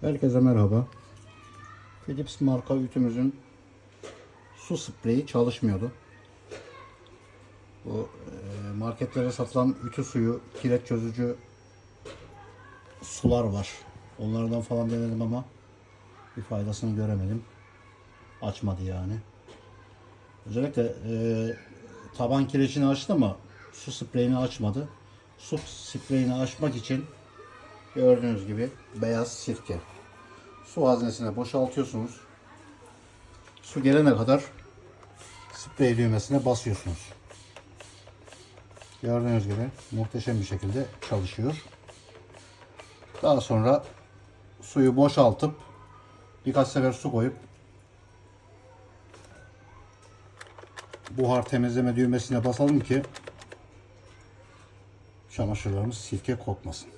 Herkese merhaba. Philips marka ütümüzün su spreyi çalışmıyordu. Bu e, marketlere satılan ütü suyu, kireç çözücü sular var. Onlardan falan denedim ama bir faydasını göremedim. Açmadı yani. Özellikle e, taban kireçini açtı ama su spreyini açmadı. Su spreyini açmak için gördüğünüz gibi beyaz sirke. Su haznesine boşaltıyorsunuz. Su gelene kadar sprey düğmesine basıyorsunuz. Gördüğünüz gibi muhteşem bir şekilde çalışıyor. Daha sonra suyu boşaltıp birkaç sefer su koyup buhar temizleme düğmesine basalım ki çamaşırlarımız sirke kokmasın.